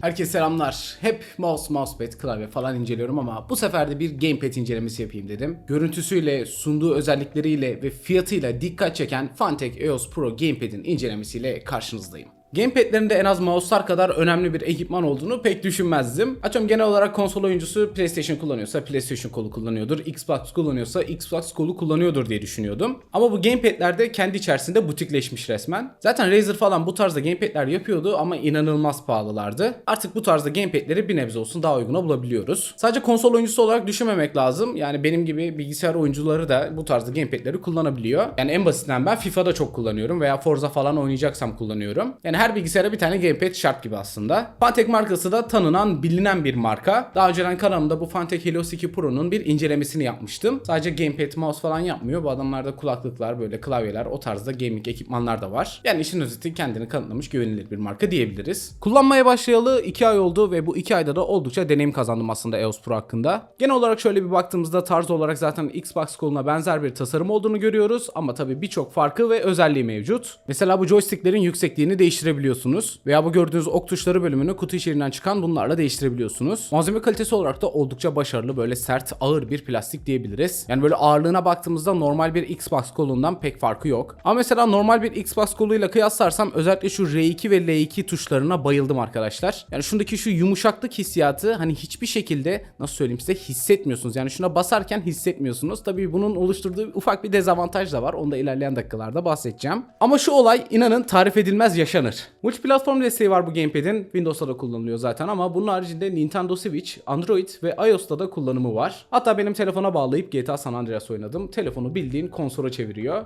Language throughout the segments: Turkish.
Herkese selamlar. Hep mouse, mousepad, klavye falan inceliyorum ama bu sefer de bir gamepad incelemesi yapayım dedim. Görüntüsüyle, sunduğu özellikleriyle ve fiyatıyla dikkat çeken Fanatec EOS Pro Gamepad'in incelemesiyle karşınızdayım. Gamepad'lerinde en az mouse'lar kadar önemli bir ekipman olduğunu pek düşünmezdim. Atıyorum genel olarak konsol oyuncusu PlayStation kullanıyorsa PlayStation kolu kullanıyordur, Xbox kullanıyorsa Xbox kolu kullanıyordur diye düşünüyordum. Ama bu gamepad'lerde kendi içerisinde butikleşmiş resmen. Zaten Razer falan bu tarzda gamepad'ler yapıyordu ama inanılmaz pahalılardı. Artık bu tarzda gamepad'leri bir nebze olsun daha uyguna bulabiliyoruz. Sadece konsol oyuncusu olarak düşünmemek lazım. Yani benim gibi bilgisayar oyuncuları da bu tarzda gamepad'leri kullanabiliyor. Yani en basitinden ben FIFA'da çok kullanıyorum veya Forza falan oynayacaksam kullanıyorum. Yani her bilgisayara bir tane gamepad şart gibi aslında. Fanatec markası da tanınan, bilinen bir marka. Daha önceden kanalımda bu Fanatec Helios 2 Pro'nun bir incelemesini yapmıştım. Sadece gamepad, mouse falan yapmıyor. Bu adamlarda kulaklıklar, böyle klavyeler, o tarzda gaming ekipmanlar da var. Yani işin özeti kendini kanıtlamış güvenilir bir marka diyebiliriz. Kullanmaya başlayalı 2 ay oldu ve bu 2 ayda da oldukça deneyim kazandım aslında EOS Pro hakkında. Genel olarak şöyle bir baktığımızda tarz olarak zaten Xbox koluna benzer bir tasarım olduğunu görüyoruz ama tabii birçok farkı ve özelliği mevcut. Mesela bu joysticklerin yüksekliğini değiştirebiliyorsunuz veya bu gördüğünüz ok tuşları bölümünü kutu içeriğinden çıkan bunlarla değiştirebiliyorsunuz. Malzeme kalitesi olarak da oldukça başarılı böyle sert ağır bir plastik diyebiliriz. Yani böyle ağırlığına baktığımızda normal bir Xbox kolundan pek farkı yok. Ama mesela normal bir Xbox koluyla kıyaslarsam özellikle şu R2 ve L2 tuşlarına bayıldım arkadaşlar. Yani şundaki şu yumuşaklık hissiyatı hani hiçbir şekilde nasıl söyleyeyim size hissetmiyorsunuz. Yani şuna basarken hissetmiyorsunuz. Tabii bunun oluşturduğu ufak bir dezavantaj da var. Onu da ilerleyen dakikalarda bahsedeceğim. Ama şu olay inanın tarif edilmez yaşanır. Multi platform desteği var bu gamepad'in. Windows'ta da kullanılıyor zaten ama bunun haricinde Nintendo Switch, Android ve iOS'ta da kullanımı var. Hatta benim telefona bağlayıp GTA San Andreas oynadım. Telefonu bildiğin konsola çeviriyor.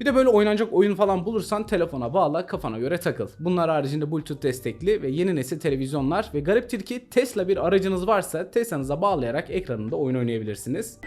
Bir de böyle oynanacak oyun falan bulursan telefona bağla kafana göre takıl. Bunlar haricinde Bluetooth destekli ve yeni nesil televizyonlar ve gariptir ki Tesla bir aracınız varsa Tesla'nıza bağlayarak ekranında oyun oynayabilirsiniz.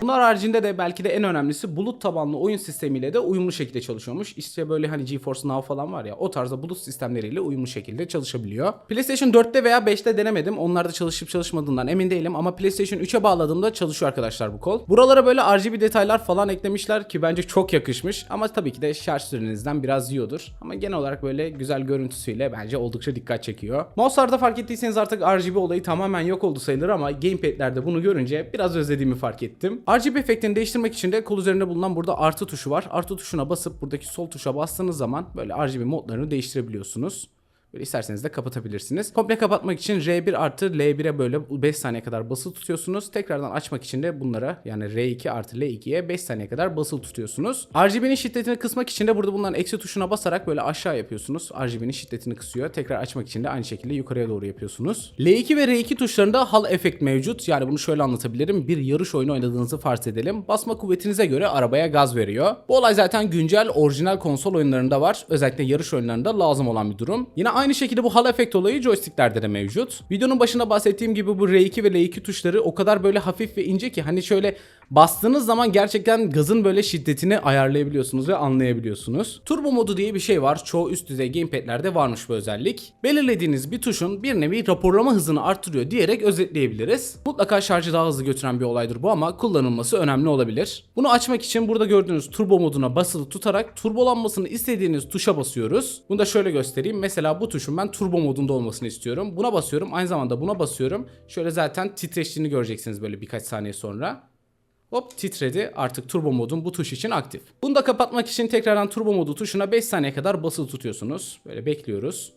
Bunlar haricinde de belki de en önemlisi bulut tabanlı oyun sistemiyle de uyumlu şekilde çalışıyormuş. İşte böyle hani GeForce Now falan var ya o tarzda bulut sistemleriyle uyumlu şekilde çalışabiliyor. PlayStation 4'te veya 5'te denemedim. Onlarda çalışıp çalışmadığından emin değilim ama PlayStation 3'e bağladığımda çalışıyor arkadaşlar bu kol. Buralara böyle RGB detaylar falan eklemişler ki bence çok yakışmış. Ama tabii ki de şarj sürenizden biraz yiyordur. Ama genel olarak böyle güzel görüntüsüyle bence oldukça dikkat çekiyor. Mouse'larda fark ettiyseniz artık RGB olayı tamamen yok oldu sayılır ama gamepad'lerde bunu görünce biraz özlediğimi fark ettim. RGB efektini değiştirmek için de kol üzerinde bulunan burada artı tuşu var. Artı tuşuna basıp buradaki sol tuşa bastığınız zaman böyle RGB modlarını değiştirebiliyorsunuz. Böyle isterseniz de kapatabilirsiniz. Komple kapatmak için R1 artı L1'e böyle 5 saniye kadar basılı tutuyorsunuz. Tekrardan açmak için de bunlara yani R2 artı L2'ye 5 saniye kadar basılı tutuyorsunuz. RGB'nin şiddetini kısmak için de burada bulunan eksi tuşuna basarak böyle aşağı yapıyorsunuz. RGB'nin şiddetini kısıyor. Tekrar açmak için de aynı şekilde yukarıya doğru yapıyorsunuz. L2 ve R2 tuşlarında hal efekt mevcut. Yani bunu şöyle anlatabilirim. Bir yarış oyunu oynadığınızı farz edelim. Basma kuvvetinize göre arabaya gaz veriyor. Bu olay zaten güncel orijinal konsol oyunlarında var. Özellikle yarış oyunlarında lazım olan bir durum. Yine aynı şekilde bu hal efekt olayı joysticklerde de mevcut. Videonun başında bahsettiğim gibi bu R2 ve L2 tuşları o kadar böyle hafif ve ince ki hani şöyle bastığınız zaman gerçekten gazın böyle şiddetini ayarlayabiliyorsunuz ve anlayabiliyorsunuz. Turbo modu diye bir şey var. Çoğu üst düzey gamepad'lerde varmış bu özellik. Belirlediğiniz bir tuşun bir nevi raporlama hızını arttırıyor diyerek özetleyebiliriz. Mutlaka şarjı daha hızlı götüren bir olaydır bu ama kullanılması önemli olabilir. Bunu açmak için burada gördüğünüz turbo moduna basılı tutarak turbolanmasını istediğiniz tuşa basıyoruz. Bunu da şöyle göstereyim. Mesela bu tuşun ben turbo modunda olmasını istiyorum. Buna basıyorum. Aynı zamanda buna basıyorum. Şöyle zaten titreştiğini göreceksiniz böyle birkaç saniye sonra. Hop titredi. Artık turbo modun bu tuş için aktif. Bunu da kapatmak için tekrardan turbo modu tuşuna 5 saniye kadar basılı tutuyorsunuz. Böyle bekliyoruz.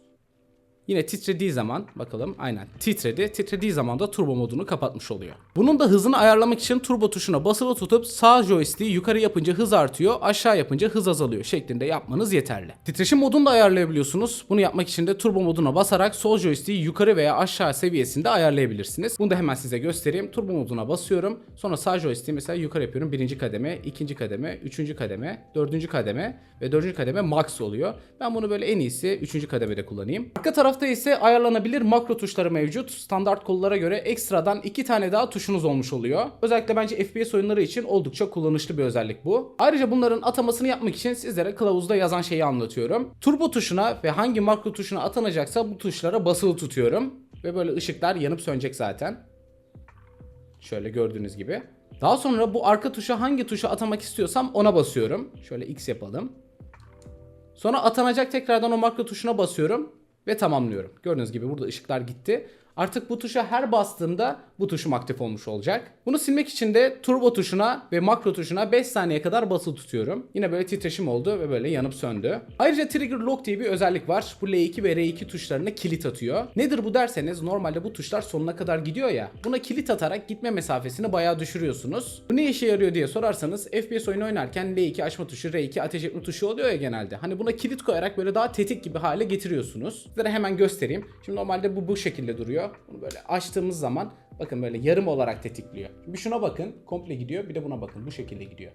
Yine titrediği zaman bakalım aynen titredi. Titrediği zaman da turbo modunu kapatmış oluyor. Bunun da hızını ayarlamak için turbo tuşuna basılı tutup sağ joystick'i yukarı yapınca hız artıyor, aşağı yapınca hız azalıyor şeklinde yapmanız yeterli. Titreşim modunu da ayarlayabiliyorsunuz. Bunu yapmak için de turbo moduna basarak sol joystick'i yukarı veya aşağı seviyesinde ayarlayabilirsiniz. Bunu da hemen size göstereyim. Turbo moduna basıyorum. Sonra sağ joystick'i mesela yukarı yapıyorum. Birinci kademe, ikinci kademe, üçüncü kademe, dördüncü kademe ve dördüncü kademe max oluyor. Ben bunu böyle en iyisi üçüncü kademede kullanayım. Arka tarafta ise ayarlanabilir makro tuşları mevcut. Standart kollara göre ekstradan iki tane daha tuşunuz olmuş oluyor. Özellikle bence FPS oyunları için oldukça kullanışlı bir özellik bu. Ayrıca bunların atamasını yapmak için sizlere kılavuzda yazan şeyi anlatıyorum. Turbo tuşuna ve hangi makro tuşuna atanacaksa bu tuşlara basılı tutuyorum. Ve böyle ışıklar yanıp sönecek zaten. Şöyle gördüğünüz gibi. Daha sonra bu arka tuşa hangi tuşa atamak istiyorsam ona basıyorum. Şöyle X yapalım. Sonra atanacak tekrardan o makro tuşuna basıyorum ve tamamlıyorum. Gördüğünüz gibi burada ışıklar gitti. Artık bu tuşa her bastığımda bu tuşum aktif olmuş olacak. Bunu silmek için de turbo tuşuna ve makro tuşuna 5 saniye kadar basılı tutuyorum. Yine böyle titreşim oldu ve böyle yanıp söndü. Ayrıca Trigger Lock diye bir özellik var. Bu L2 ve R2 tuşlarına kilit atıyor. Nedir bu derseniz normalde bu tuşlar sonuna kadar gidiyor ya. Buna kilit atarak gitme mesafesini bayağı düşürüyorsunuz. Bu ne işe yarıyor diye sorarsanız FPS oyunu oynarken L2 açma tuşu, R2 ateş etme tuşu oluyor ya genelde. Hani buna kilit koyarak böyle daha tetik gibi hale getiriyorsunuz. Sizlere hemen göstereyim. Şimdi normalde bu bu şekilde duruyor. Bunu böyle açtığımız zaman bakın böyle yarım olarak tetikliyor. Bir şuna bakın komple gidiyor bir de buna bakın bu şekilde gidiyor.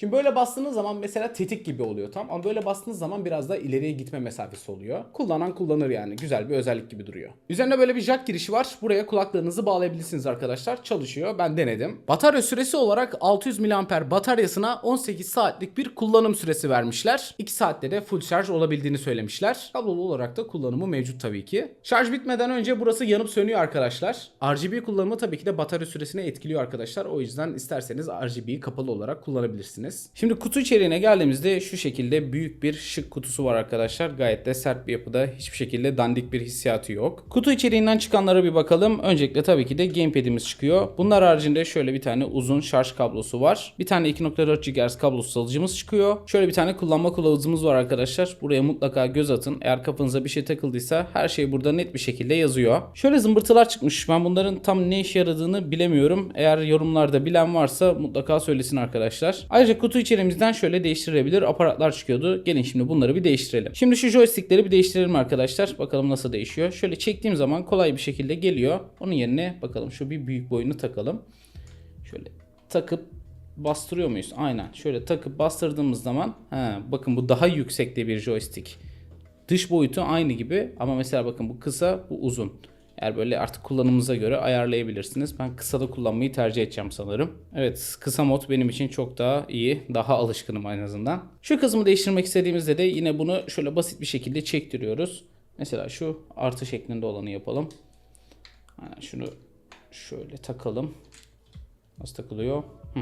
Şimdi böyle bastığınız zaman mesela tetik gibi oluyor tam ama böyle bastığınız zaman biraz da ileriye gitme mesafesi oluyor. Kullanan kullanır yani güzel bir özellik gibi duruyor. Üzerinde böyle bir jack girişi var. Buraya kulaklarınızı bağlayabilirsiniz arkadaşlar. Çalışıyor. Ben denedim. Batarya süresi olarak 600 mAh bataryasına 18 saatlik bir kullanım süresi vermişler. 2 saatte de full şarj olabildiğini söylemişler. Kablolu olarak da kullanımı mevcut tabii ki. Şarj bitmeden önce burası yanıp sönüyor arkadaşlar. RGB kullanımı tabii ki de batarya süresini etkiliyor arkadaşlar. O yüzden isterseniz RGB'yi kapalı olarak kullanabilirsiniz. Şimdi kutu içeriğine geldiğimizde şu şekilde büyük bir şık kutusu var arkadaşlar. Gayet de sert bir yapıda. Hiçbir şekilde dandik bir hissiyatı yok. Kutu içeriğinden çıkanlara bir bakalım. Öncelikle tabii ki de gamepad'imiz çıkıyor. Bunlar haricinde şöyle bir tane uzun şarj kablosu var. Bir tane 2.4 GHz kablosuz alıcımız çıkıyor. Şöyle bir tane kullanma kılavuzumuz var arkadaşlar. Buraya mutlaka göz atın. Eğer kafanıza bir şey takıldıysa her şey burada net bir şekilde yazıyor. Şöyle zımbırtılar çıkmış. Ben bunların tam ne işe yaradığını bilemiyorum. Eğer yorumlarda bilen varsa mutlaka söylesin arkadaşlar. Ayrıca kutu içeriğimizden şöyle değiştirilebilir aparatlar çıkıyordu. Gelin şimdi bunları bir değiştirelim. Şimdi şu joystickleri bir değiştirelim arkadaşlar. Bakalım nasıl değişiyor. Şöyle çektiğim zaman kolay bir şekilde geliyor. Onun yerine bakalım şu bir büyük boyunu takalım. Şöyle takıp bastırıyor muyuz? Aynen. Şöyle takıp bastırdığımız zaman he, bakın bu daha yüksekte bir joystick. Dış boyutu aynı gibi ama mesela bakın bu kısa bu uzun. Eğer böyle artık kullanımınıza göre ayarlayabilirsiniz. Ben kısa da kullanmayı tercih edeceğim sanırım. Evet kısa mod benim için çok daha iyi. Daha alışkınım en azından. Şu kısmı değiştirmek istediğimizde de yine bunu şöyle basit bir şekilde çektiriyoruz. Mesela şu artı şeklinde olanı yapalım. Aynen şunu şöyle takalım. Nasıl takılıyor? Hı.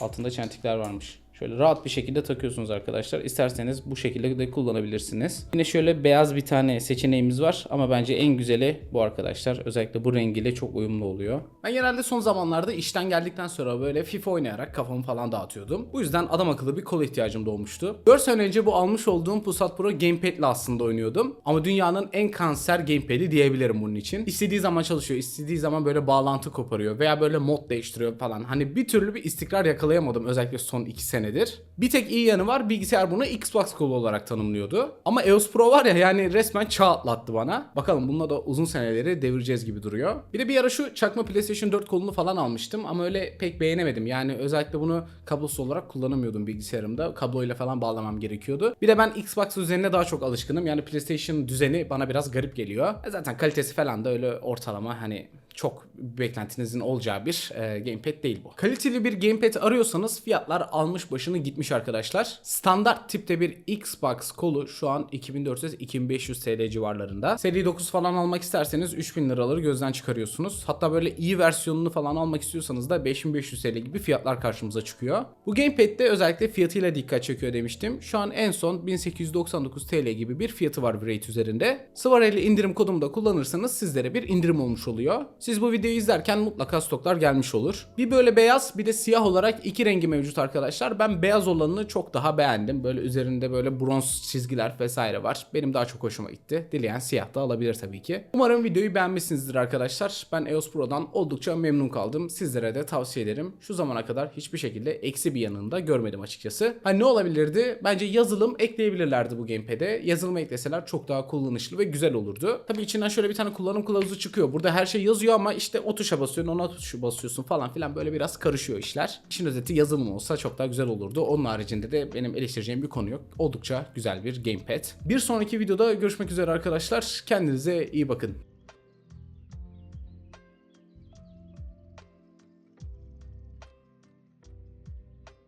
Altında çentikler varmış. Şöyle rahat bir şekilde takıyorsunuz arkadaşlar. İsterseniz bu şekilde de kullanabilirsiniz. Yine şöyle beyaz bir tane seçeneğimiz var ama bence en güzeli bu arkadaşlar. Özellikle bu rengiyle çok uyumlu oluyor. Ben genelde son zamanlarda işten geldikten sonra böyle FIFA oynayarak kafamı falan dağıtıyordum. Bu yüzden adam akıllı bir kola ihtiyacım doğmuştu. 4 sene önce bu almış olduğum Pusat Pro Gamepad ile aslında oynuyordum. Ama dünyanın en kanser gamepad'i diyebilirim bunun için. İstediği zaman çalışıyor, istediği zaman böyle bağlantı koparıyor veya böyle mod değiştiriyor falan. Hani bir türlü bir istikrar yakalayamadım özellikle son 2 senedir. Bir tek iyi yanı var bilgisayar bunu Xbox kolu olarak tanımlıyordu. Ama EOS Pro var ya yani resmen çağ atlattı bana. Bakalım bununla da uzun seneleri devireceğiz gibi duruyor. Bir de bir ara şu çakma PlayStation 4 kolunu falan almıştım ama öyle pek beğenemedim. Yani özellikle bunu kablosuz olarak kullanamıyordum bilgisayarımda. Kabloyla falan bağlamam gerekiyordu. Bir de ben Xbox üzerine daha çok alışkınım. Yani PlayStation düzeni bana biraz garip geliyor. E Zaten kalitesi falan da öyle ortalama hani çok beklentinizin olacağı bir e, gamepad değil bu. Kaliteli bir gamepad arıyorsanız fiyatlar almış başını gitmiş arkadaşlar. Standart tipte bir Xbox kolu şu an 2400-2500 TL civarlarında. Seri 9 falan almak isterseniz 3000 liraları gözden çıkarıyorsunuz. Hatta böyle iyi versiyonunu falan almak istiyorsanız da 5500 TL gibi fiyatlar karşımıza çıkıyor. Bu gamepad'de özellikle fiyatıyla dikkat çekiyor demiştim. Şu an en son 1899 TL gibi bir fiyatı var Rate üzerinde. Sıvareli indirim kodumu da kullanırsanız sizlere bir indirim olmuş oluyor. Siz bu videoyu izlerken mutlaka stoklar gelmiş olur. Bir böyle beyaz bir de siyah olarak iki rengi mevcut arkadaşlar. Ben beyaz olanını çok daha beğendim. Böyle üzerinde böyle bronz çizgiler vesaire var. Benim daha çok hoşuma gitti. Dileyen siyah da alabilir tabii ki. Umarım videoyu beğenmişsinizdir arkadaşlar. Ben EOS Pro'dan oldukça memnun kaldım. Sizlere de tavsiye ederim. Şu zamana kadar hiçbir şekilde eksi bir yanını da görmedim açıkçası. Hani ne olabilirdi? Bence yazılım ekleyebilirlerdi bu gamepad'e. Yazılım ekleseler çok daha kullanışlı ve güzel olurdu. Tabii içinden şöyle bir tane kullanım kılavuzu çıkıyor. Burada her şey yazıyor ama işte o tuşa basıyorsun, ona tuşa basıyorsun falan filan böyle biraz karışıyor işler. İşin özeti yazılım olsa çok daha güzel olurdu. Onun haricinde de benim eleştireceğim bir konu yok. Oldukça güzel bir gamepad. Bir sonraki videoda görüşmek üzere arkadaşlar. Kendinize iyi bakın.